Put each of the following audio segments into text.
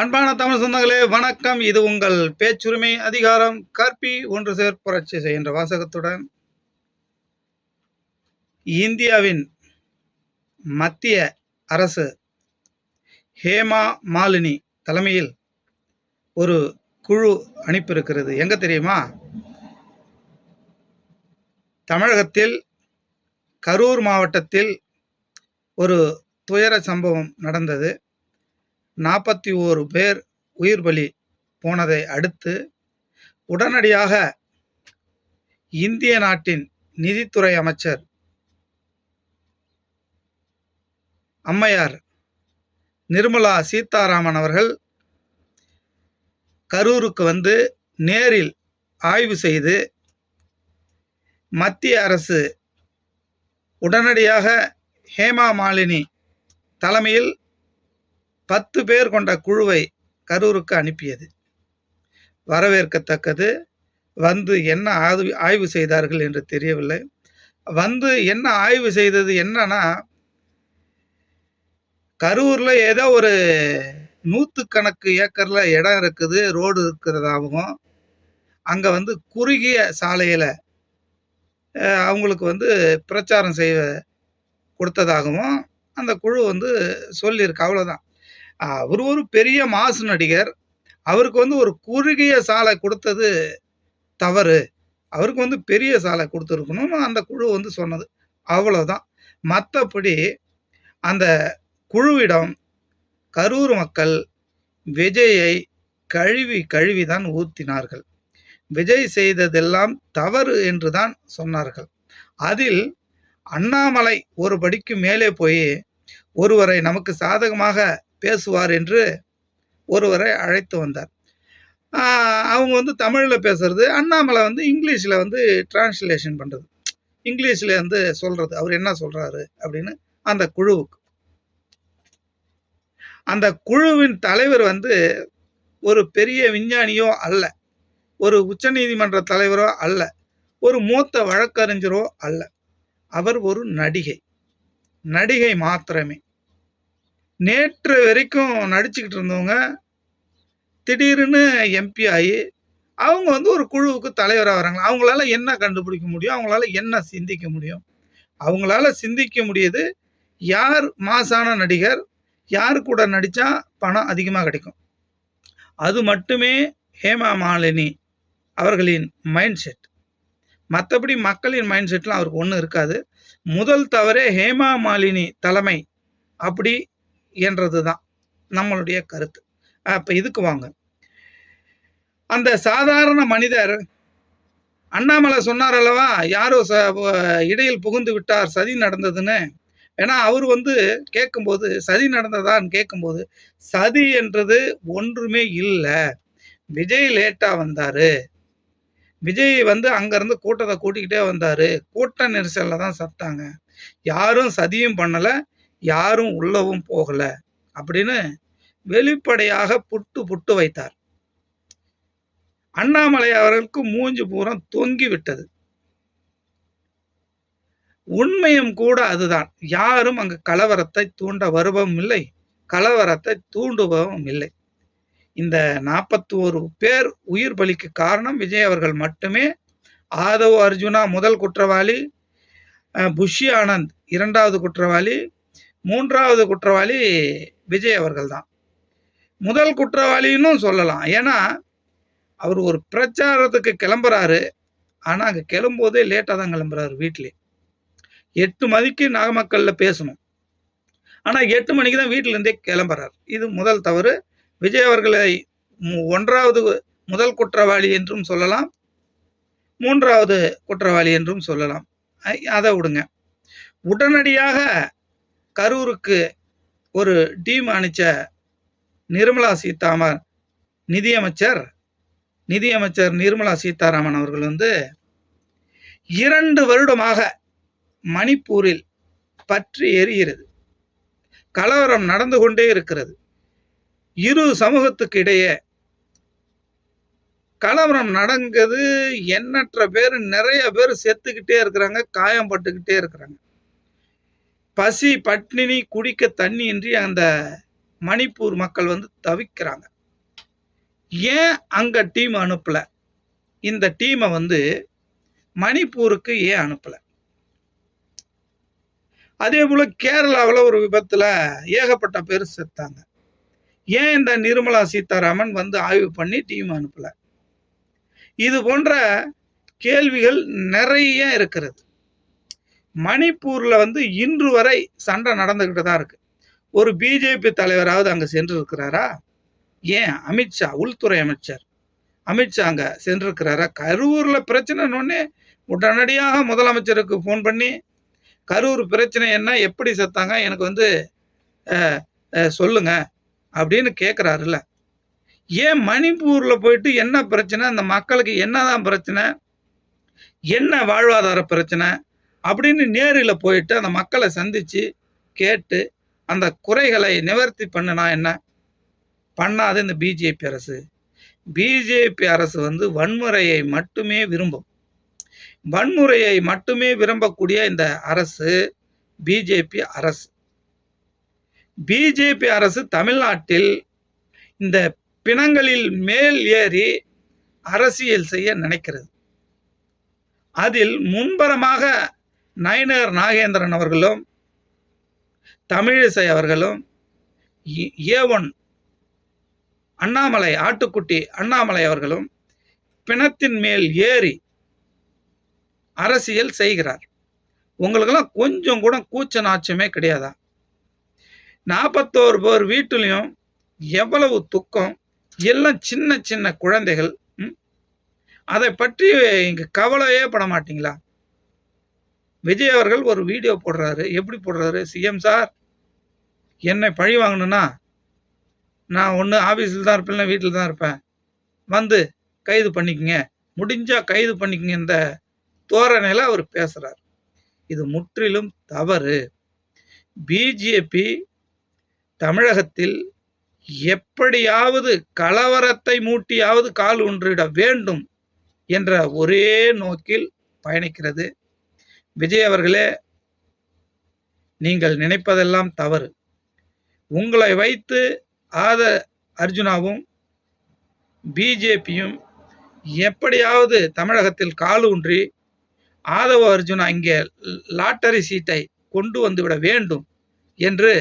அன்பான தமிழ் சொந்தங்களே வணக்கம். இது உங்கள் பேச்சுரிமை அதிகாரம் கற்பி ஒன்று சேர் புரட்சி செய்கின்ற வாசகத்துடன் இந்தியாவின் மத்திய அரசு ஹேமா மாலினி தலைமையில் ஒரு குழு அனுப்பியிருக்கிறது. எங்க தெரியுமா? தமிழகத்தில் கரூர் மாவட்டத்தில் ஒரு துயர சம்பவம் நடந்தது. நாற்பத்தி ஓரு பேர் உயிர் பலி போனதை அடுத்து உடனடியாக இந்திய நாட்டின் நிதித்துறை அமைச்சர் அம்மையார் நிர்மலா சீதாராமன் அவர்கள் கரூருக்கு வந்து நேரில் ஆய்வு செய்து மத்திய அரசு உடனடியாக ஹேமா மாலினி தலைமையில் பத்து பேர் கொண்ட குழுவை கரூருக்கு அனுப்பியது. வரவேற்கத்தக்கது வந்து என்ன ஆய்வு ஆய்வு செய்தார்கள் என்று தெரியவில்லை. வந்து என்ன ஆய்வு செய்தது என்னன்னா கரூரில் ஏதோ ஒரு நூற்றுக்கணக்கு ஏக்கரில் இடம் இருக்குது ரோடு இருக்கிறதாகவும் அங்கே வந்து குறுகிய சாலையில் அவங்களுக்கு வந்து பிரச்சாரம் செய்ய கொடுத்ததாகவும் அந்த குழு வந்து சொல்லியிருக்கு. அவ்வளோதான் அவர் ஒரு பெரிய மாசு நடிகர். அவருக்கு வந்து ஒரு குறுகிய சாலை கொடுத்தது தவறு. அவருக்கு வந்து பெரிய சாலை கொடுத்துருக்கணும்னு அந்த குழு வந்து சொன்னது அவ்வளோதான் மற்றபடி அந்த குழுவிடம் கரூர் மக்கள் விஜயை கழுவி கழுவி தான் ஊத்தினார்கள். விஜய் செய்ததெல்லாம் தவறு என்று தான் சொன்னார்கள். அதில் அண்ணாமலை ஒரு படிக்கு மேலே போய் ஒருவரை நமக்கு சாதகமாக பேசுவார் என்று ஒருவரை அழைத்து வந்தார். அவங்க வந்து தமிழில் பேசுறது அண்ணாமலை வந்து இங்கிலீஷில் வந்து டிரான்ஸ்லேஷன் பண்ணுறது இங்கிலீஷில் வந்து சொல்கிறது அவர் என்ன சொல்கிறாரு அப்படின்னு அந்த குழுவுக்கு. அந்த குழுவின் தலைவர் வந்து ஒரு பெரிய விஞ்ஞானியோ அல்ல. ஒரு உச்சநீதிமன்ற தலைவரோ அல்ல. ஒரு மூத்த வழக்கறிஞரோ அல்ல. அவர் ஒரு நடிகை. நடிகை மாத்திரமே. நேற்று வரைக்கும் நடிச்சுக்கிட்டு இருந்தவங்க திடீர்னு எம்பி ஆகி அவங்க வந்து ஒரு குழுவுக்கு தலைவராக வராங்க. அவங்களால என்ன கண்டுபிடிக்க முடியும்? அவங்களால என்ன சிந்திக்க முடியும்? அவங்களால சிந்திக்க முடியுது யார் மாசான நடிகர் யார் கூட நடித்தா பணம் அதிகமாக கிடைக்கும். அது மட்டுமே ஹேமா மாலினி அவர்களின் மைண்ட் செட். மற்றபடி மக்களின் மைண்ட் செட்லாம் அவருக்கு ஒன்றும் இருக்காது. முதல் தவறே ஹேமா மாலினி தலைமை. அப்படி என்றது தான் நம்மளுடைய கருத்து. அப்போ இதுக்கு வாங்க. அந்த சாதாரண மனிதர் அண்ணாமலை சொன்னார் அல்லவா யாரோ ச இடையில் புகுந்து விட்டார் சதி நடந்ததுன்னு. ஏன்னா அவர் வந்து கேட்கும்போது சதி நடந்ததான்னு கேட்கும்போது சதி என்றது ஒன்றுமே இல்லை. விஜய் லேட்டாக வந்தார். விஜய் வந்து அங்கேருந்து கூட்டத்தை கூட்டிக்கிட்டே வந்தார். கூட்ட நெரிசலில் தான் சத்தாங்க. யாரும் சதியும் பண்ணலை. யாரும் உள்ளவும் போகலை அப்படின்னு வெளிப்படையாக புட்டு புட்டு வைத்தார். அண்ணாமலை அவர்களுக்கு மூஞ்சி பூரம் தொங்கி விட்டது. உண்மையும் கூட அதுதான். யாரும் அங்கு கலவரத்தை தூண்ட வருபவும் இல்லை கலவரத்தை தூண்டுபவும் இல்லை. இந்த நாற்பத்தி ஒரு பேர் உயிர் பலிக்கு காரணம் விஜய் அவர்கள் மட்டுமே. ஆதவ் அர்ஜுனா முதல் குற்றவாளி புஷி ஆனந்த் இரண்டாவது குற்றவாளி மூன்றாவது குற்றவாளி விஜய் அவர்கள் தான் முதல் குற்றவாளின்னு சொல்லலாம். ஏன்னா அவர் ஒரு பிரச்சாரத்துக்கு கிளம்புறாரு. ஆனால் அங்கே கிளம்போதே லேட்டாக தான் கிளம்புறாரு வீட்டிலே எட்டு மணிக்கு நாகமக்கல்ல பேசணும். ஆனால் எட்டு மணிக்கு தான் வீட்டிலேருந்தே கிளம்புறார். இது முதல் தவறு. விஜய் அவர்களை ஒன்றாவது முதல் குற்றவாளி என்றும் சொல்லலாம். மூன்றாவது குற்றவாளி என்றும் சொல்லலாம். அதை விடுங்க. உடனடியாக கரூருக்கு ஒரு டீம் அனுப்பிச்ச நிர்மலா சீதாராமன் நிதியமைச்சர் நிதியமைச்சர் நிர்மலா சீதாராமன் அவர்கள் வந்து இரண்டு வருடமாக மணிப்பூரில் பற்றி எரிகிறது கலவரம் நடந்து கொண்டே இருக்கிறது. இரு சமூகத்துக்கு இடையே கலவரம் நடங்குது எண்ணற்ற பேர் நிறைய பேர் செத்துக்கிட்டே இருக்கிறாங்க காயம் பட்டுக்கிட்டே இருக்கிறாங்க. பசி பட்னினி குடிக்க தண்ணி இன்றி அந்த மணிப்பூர் மக்கள் வந்து தவிக்கிறாங்க. ஏன் அங்க டீம் அனுப்பல? இந்த டீமை வந்து மணிப்பூருக்கு ஏன் அனுப்பல? அதே போல கேரளாவில் ஒரு விபத்துல ஏகப்பட்ட பேர் செத்தாங்க. ஏன் இந்த நிர்மலா சீதாராமன் வந்து ஆய்வு பண்ணி டீம் அனுப்பல? இது போன்ற கேள்விகள் நிறைய இருக்கிறது. மணிப்பூரில் வந்து இன்று வரை சண்டை நடந்துக்கிட்டு தான் இருக்குது ஒரு பிஜேபி தலைவராவது அங்கே சென்றிருக்கிறாரா? ஏன்? அமித்ஷா உள்துறை அமைச்சர். அமித்ஷா அங்கே சென்றிருக்கிறாரா? கரூரில் பிரச்சனைன்னு உடனடியாக முதலமைச்சருக்கு ஃபோன் பண்ணி கரூர் பிரச்சனை என்ன? எப்படி செத்தாங்க? எனக்கு வந்து சொல்லுங்க. அப்படின்னு கேட்குறாருல்ல ஏன் மணிப்பூரில் போயிட்டு என்ன பிரச்சனை? அந்த மக்களுக்கு என்னதான் பிரச்சனை? என்ன வாழ்வாதார பிரச்சனை? அப்படின்னு நேரில் போயிட்டு அந்த மக்களை சந்திச்சு கேட்டு அந்த குறைகளை நிவர்த்தி பண்ணுனா என்ன? பண்ணாது இந்த பிஜேபி அரசு. பிஜேபி அரசு வந்து வன்முறையை மட்டுமே விரும்பும். வன்முறையை மட்டுமே விரும்பக்கூடிய இந்த அரசு பிஜேபி அரசு. பிஜேபி அரசு தமிழ்நாட்டில் இந்த பிணங்களில் மேல் ஏறி அரசியல் செய்ய நினைக்கிறது. அதில் முன்பரமாக நயனர் நாகேந்திரன் அவர்களும் தமிழிசை அவர்களும் ஏ ஒன் அண்ணாமலை ஆட்டுக்குட்டி அண்ணாமலை அவர்களும் பிணத்தின் மேல் ஏறி அரசியல் செய்கிறார். உங்களுக்கெல்லாம் கொஞ்சம் கூட கூச்ச நாச்சமே கிடையாதா? நாற்பத்தோரு பேர் வீட்டிலையும் எவ்வளவு துக்கம் எல்லாம் சின்ன சின்ன குழந்தைகள் ம்? அதை பற்றி இங்கே கவலையே பட மாட்டீங்களா? விஜய் அவர்கள் ஒரு வீடியோ போடுறாரு. எப்படி போடுறாரு? சிஎம் சார் என்னை பழி வாங்கணும்னா நான் ஒன்று ஆஃபீஸில் தான் இருப்பேன் வீட்டில் தான் இருப்பேன். வந்து கைது பண்ணிக்கங்க. முடிஞ்சால் கைது பண்ணிக்கங்க இந்த தோரணையில் அவர் பேசுகிறார் இது முற்றிலும் தவறு. பிஜேபி தமிழகத்தில் எப்படியாவது கலவரத்தை மூட்டியாவது கால் ஒன்றிட வேண்டும் என்ற ஒரே நோக்கில் பயணிக்கிறது. விஜய் அவர்களே நீங்கள் நினைப்பதெல்லாம் தவறு. உங்களை வைத்து ஆத அர்ஜுனாவும் பிஜேபியும் எப்படியாவது தமிழகத்தில் காலூன்றி ஆதவ அர்ஜுனா இங்கே லாட்டரி சீட்டை கொண்டு வந்துவிட வேண்டும் என்று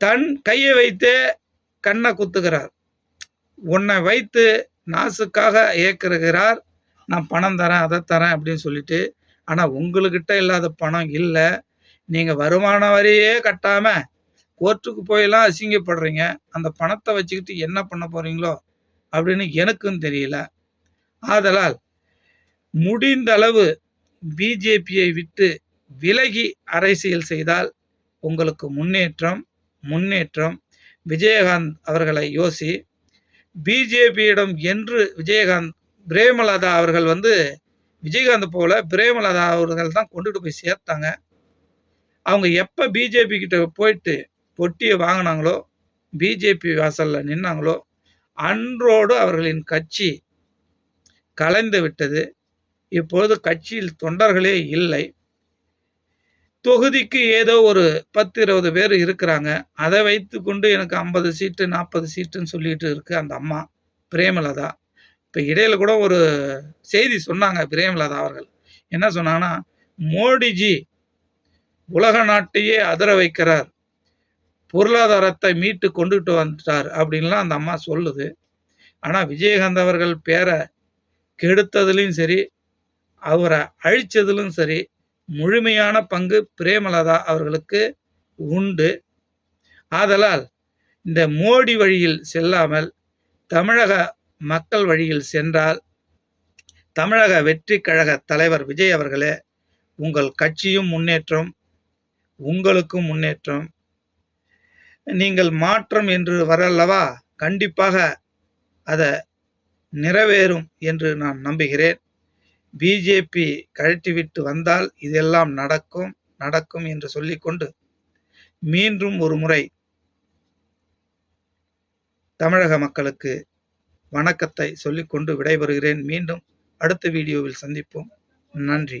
தன் கையை வைத்தே கண்ணை குத்துகிறார். உன்னை வைத்து நாசுக்காக இயக்குகிறார் நான் பணம் தரேன் அதை தரேன் அப்படின்னு சொல்லிட்டு ஆனால் உங்களுக்கிட்ட இல்லாத பணம் இல்லை. நீங்கள் வருமான வரியே கட்டாமல் கோர்ட்டுக்கு போயெல்லாம் அசிங்கப்படுறீங்க. அந்த பணத்தை வச்சுக்கிட்டு என்ன பண்ண போகிறீங்களோ அப்படின்னு எனக்கும் தெரியல. ஆதலால் முடிந்த அளவு பிஜேபியை விட்டு விலகி அரசியல் செய்தால் உங்களுக்கு முன்னேற்றம் முன்னேற்றம். விஜயகாந்த் அவர்களை யோசி. பிஜேபியிடம் என்று விஜயகாந்த் பிரேமலதா அவர்கள் வந்து விஜயகாந்த் போல பிரேமலதா அவர்கள் தான் கொண்டுட்டு போய் சேர்த்தாங்க. அவங்க எப்போ பிஜேபி கிட்ட போயிட்டு பொட்டியை வாங்கினாங்களோ பிஜேபி வாசலில் நின்னாங்களோ அன்றோடு அவர்களின் கட்சி கலைந்து விட்டது. இப்பொழுது கட்சியில் தொண்டர்களே இல்லை. தொகுதிக்கு ஏதோ ஒரு பத்து இருபது பேர் இருக்கிறாங்க. அதை வைத்து கொண்டு எனக்கு ஐம்பது சீட்டு நாற்பது சீட்டுன்னு சொல்லிட்டு இருக்கு அந்த அம்மா பிரேமலதா. இப்போ இடையில் கூட ஒரு செய்தி சொன்னாங்க பிரேமலதா அவர்கள். என்ன சொன்னாங்கன்னா மோடிஜி உலக நாட்டையே அதிர வைக்கிறார். பொருளாதாரத்தை மீட்டு கொண்டுகிட்டு வந்துட்டார் அப்படின்லாம் அந்த அம்மா சொல்லுது. ஆனால் விஜயகாந்த் அவர்கள் பேரை கெடுத்ததுலையும் சரி அவரை அழித்ததிலும் சரி முழுமையான பங்கு பிரேமலதா அவர்களுக்கு உண்டு. ஆதலால் இந்த மோடி வழியில் செல்லாமல் தமிழக மக்கள் வழியில் சென்றால் தமிழக வெற்றி கழக தலைவர் விஜய் அவர்களே உங்கள் கட்சியும் முன்னேற்றம் உங்களுக்கும் முன்னேற்றம். நீங்கள் மாற்றம் என்று வரல்லவா? கண்டிப்பாக அதை நிறைவேறும் என்று நான் நம்புகிறேன். பிஜேபி கழட்டிவிட்டு வந்தால் இதெல்லாம் நடக்கும் நடக்கும் என்று சொல்லிக்கொண்டு மீண்டும் ஒரு முறை தமிழக மக்களுக்கு வணக்கத்தை சொல்லிக்கொண்டு விடைபெறுகிறேன். மீண்டும் அடுத்த வீடியோவில் சந்திப்போம். நன்றி.